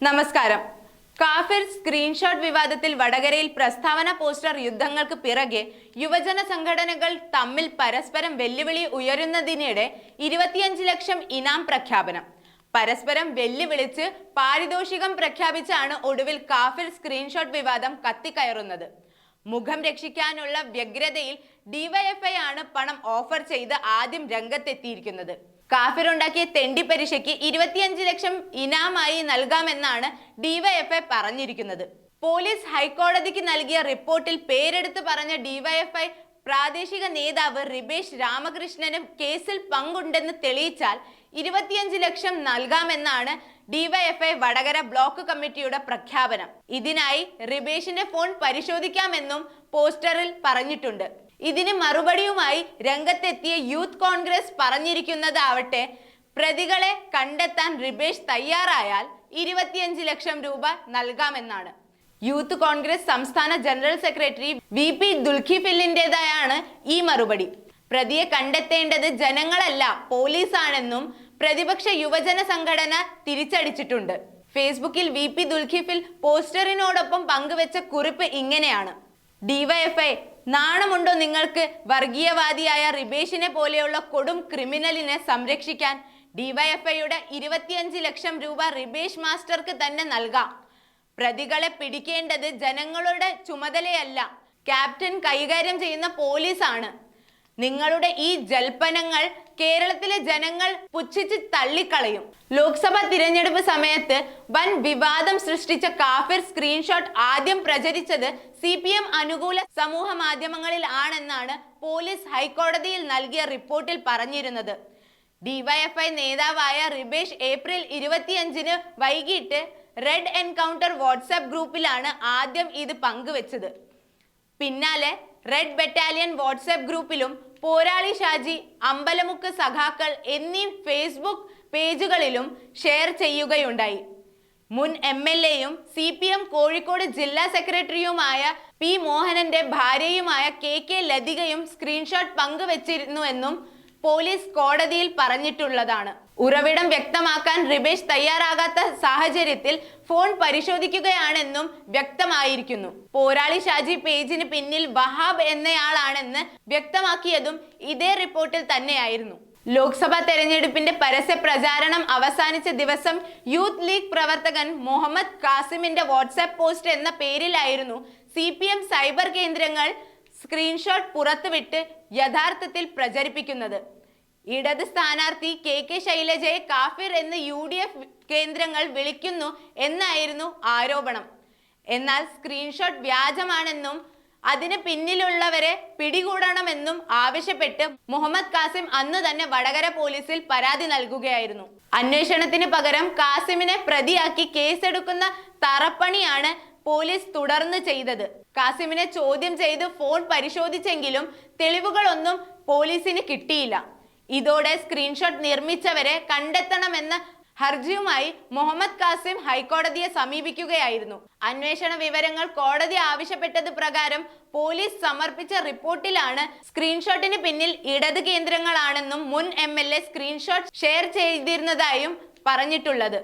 നമസ്കാരം. കാഫിർ സ്ക്രീൻഷോട്ട് വിവാദത്തിൽ വടകരയിൽ പ്രസ്താവന പോസ്റ്റർ യുദ്ധങ്ങൾക്ക് പിറകെ യുവജന സംഘടനകൾ തമ്മിൽ പരസ്പരം വെല്ലുവിളി ഉയരുന്നതിനിടെ ഇരുപത്തിയഞ്ച് ലക്ഷം ഇനാം പ്രഖ്യാപനം. പരസ്പരം വെല്ലുവിളിച്ച് പാരിതോഷികം പ്രഖ്യാപിച്ചാണ് ഒടുവിൽ കാഫിർ സ്ക്രീൻഷോട്ട് വിവാദം കത്തിക്കയറുന്നത്. മുഖം രക്ഷിക്കാനുള്ള വ്യഗ്രതയിൽ ഡിവൈഎഫ്ഐ ആണ് പണം ഓഫർ ചെയ്ത് ആദ്യം രംഗത്തെത്തിയിരിക്കുന്നത്. കാഫിർ ഉണ്ടാക്കിയ തെണ്ടി പരീക്ഷയ്ക്ക് ഇരുപത്തിയഞ്ച് ലക്ഷം ഇനാമായി നൽകാമെന്നാണ് ഡിവൈഎഫ്ഐ പറഞ്ഞിരിക്കുന്നത്. പോലീസ് ഹൈക്കോടതിക്ക് നൽകിയ റിപ്പോർട്ടിൽ പേരെടുത്ത് പറഞ്ഞ ഡിവൈഎഫ്ഐ പ്രാദേശിക നേതാവ് റിബേഷ് രാമകൃഷ്ണന് കേസിൽ പങ്കുണ്ടെന്ന് തെളിയിച്ചാൽ ഇരുപത്തിയഞ്ച് ലക്ഷം നൽകാമെന്നാണ് ഡിവൈഎഫ്ഐ വടകര ബ്ലോക്ക് കമ്മിറ്റിയുടെ പ്രഖ്യാപനം. ഇതിനായി റിബേഷിന്റെ ഫോൺ പരിശോധിക്കാമെന്നും പോസ്റ്ററിൽ പറഞ്ഞിട്ടുണ്ട്. ഇതിന് മറുപടിയുമായി രംഗത്തെത്തിയ യൂത്ത് കോൺഗ്രസ് പറഞ്ഞിരിക്കുന്നതാവട്ടെ പ്രതികളെ കണ്ടെത്താൻ റിബേഷ് തയ്യാറായാൽ ഇരുപത്തിയഞ്ച് ലക്ഷം രൂപ നൽകാമെന്നാണ്. യൂത്ത് കോൺഗ്രസ് സംസ്ഥാന ജനറൽ സെക്രട്ടറി വി പി ദുൽഖിഫില്ലിന്റെതായാണ് ഈ മറുപടി. പ്രതിയെ കണ്ടെത്തേണ്ടത് ജനങ്ങളല്ല പോലീസാണെന്നും പ്രതിപക്ഷ യുവജന സംഘടന തിരിച്ചടിച്ചിട്ടുണ്ട്. ഫേസ്ബുക്കിൽ വി പി ദുൽഖിഫിൽ പോസ്റ്ററിനോടൊപ്പം പങ്കുവെച്ച കുറിപ്പ് ഇങ്ങനെയാണ്. ഡിവൈഎഫ്ഐ നാണമുണ്ടോ നിങ്ങൾക്ക്? വർഗീയവാദിയായ റിബേഷിനെ പോലെയുള്ള കൊടും ക്രിമിനലിനെ സംരക്ഷിക്കാൻ ഡിവൈഎഫ്ഐയുടെ ഇരുപത്തിയഞ്ച് ലക്ഷം രൂപ റിബേഷ് മാസ്റ്റർക്ക് തന്നെ നൽകാം. പ്രതികളെ പിടിക്കേണ്ടത് ജനങ്ങളുടെ ചുമതലയല്ല ക്യാപ്റ്റൻ കൈകാര്യം ചെയ്യുന്ന പോലീസാണ്. നിങ്ങളുടെ ഈ ജൽപ്പനങ്ങൾ കേരളത്തിലെ ജനങ്ങൾ പുച്ഛിച്ച് തള്ളിക്കളയും. ലോക്സഭാ തിരഞ്ഞെടുപ്പ് സമയത്ത് വൻ വിവാദം സൃഷ്ടിച്ച കാഫിർ സ്ക്രീൻഷോട്ട് ആദ്യം പ്രചരിച്ചത് സി പി എം അനുകൂല സമൂഹ മാധ്യമങ്ങളിൽ ആണെന്നാണ് പോലീസ് ഹൈക്കോടതിയിൽ നൽകിയ റിപ്പോർട്ടിൽ പറഞ്ഞിരുന്നത്. ഡിവൈഎഫ്ഐ നേതാവായ റിബേഷ് ഏപ്രിൽ ഇരുപത്തിയഞ്ചിന് വൈകിട്ട് റെഡ് എൻകൗണ്ടർ വാട്സാപ്പ് ഗ്രൂപ്പിലാണ് ആദ്യം ഇത് പങ്കുവച്ചത്. പിന്നാലെ റെഡ് ബറ്റാലിയൻ വാട്സാപ്പ് ഗ്രൂപ്പിലും പോരാളി ഷാജി അമ്പലമുക്ക് സഖാക്കൾ എന്നീ ഫേസ്ബുക്ക് പേജുകളിലും ഷെയർ ചെയ്യുകയുണ്ടായി. മുൻ എം എൽ എയും സി പി എം കോഴിക്കോട് ജില്ലാ സെക്രട്ടറിയുമായ പി മോഹനന്റെ ഭാര്യയുമായ കെ കെ ലതികയും സ്ക്രീൻഷോട്ട് പങ്കുവച്ചിരുന്നുവെന്നും പോലീസ് കോടതിയിൽ പറഞ്ഞിട്ടുള്ളതാണ്. ഉറവിടം വ്യക്തമാക്കാൻ റിബേഷ് തയ്യാറാകാത്ത സാഹചര്യത്തിൽ ഫോൺ പരിശോധിക്കുകയാണെന്നും വ്യക്തമായിരിക്കുന്നു. പോരാളി ഷാജി പേജിന് പിന്നിൽ വഹാബ് എന്നയാളാണെന്ന് വ്യക്തമാക്കിയതും ഇതേ റിപ്പോർട്ടിൽ തന്നെയായിരുന്നു. ലോക്സഭാ തെരഞ്ഞെടുപ്പിന്റെ പരസ്യ പ്രചാരണം അവസാനിച്ച ദിവസം യൂത്ത് ലീഗ് പ്രവർത്തകൻ മുഹമ്മദ് കാസിമിന്റെ വാട്സാപ്പ് പോസ്റ്റ് എന്ന പേരിലായിരുന്നു സി സൈബർ കേന്ദ്രങ്ങൾ സ്ക്രീൻഷോട്ട് പുറത്തുവിട്ട് യഥാർത്ഥത്തിൽ പ്രചരിപ്പിക്കുന്നത്. ഇടത് സ്ഥാനാർത്ഥി കെ കെ ശൈലജയെ കാഫിർ എന്ന് യു ഡി എഫ് കേന്ദ്രങ്ങൾ വിളിക്കുന്നു എന്നായിരുന്നു ആരോപണം. എന്നാൽ സ്ക്രീൻഷോട്ട് വ്യാജമാണെന്നും അതിന് പിന്നിലുള്ളവരെ പിടികൂടണമെന്നും ആവശ്യപ്പെട്ട് മുഹമ്മദ് കാസിം അന്ന് തന്നെ വടകര പോലീസിൽ പരാതി നൽകുകയായിരുന്നു. അന്വേഷണത്തിന് പകരം കാസിമിനെ പ്രതിയാക്കി കേസെടുക്കുന്ന തറപ്പണിയാണ് പോലീസ് തുടർന്ന് ചെയ്തത്. കാസിമിനെ ചോദ്യം ചെയ്ത് ഫോൺ പരിശോധിച്ചെങ്കിലും തെളിവുകളൊന്നും പോലീസിന് കിട്ടിയില്ല. ഇതോടെ സ്ക്രീൻഷോട്ട് നിർമ്മിച്ചവരെ കണ്ടെത്തണമെന്ന ഹർജിയുമായി മുഹമ്മദ് കാസിം ഹൈക്കോടതിയെ സമീപിക്കുകയായിരുന്നു. അന്വേഷണ വിവരങ്ങൾ കോടതി ആവശ്യപ്പെട്ടത് പ്രകാരം പോലീസ് സമർപ്പിച്ച റിപ്പോർട്ടിലാണ് സ്ക്രീൻഷോട്ടിന് പിന്നിൽ ഇടത് കേന്ദ്രങ്ങളാണെന്നും മുൻ എം സ്ക്രീൻഷോട്ട് ഷെയർ ചെയ്തിരുന്നതായും പറഞ്ഞിട്ടുള്ളത്.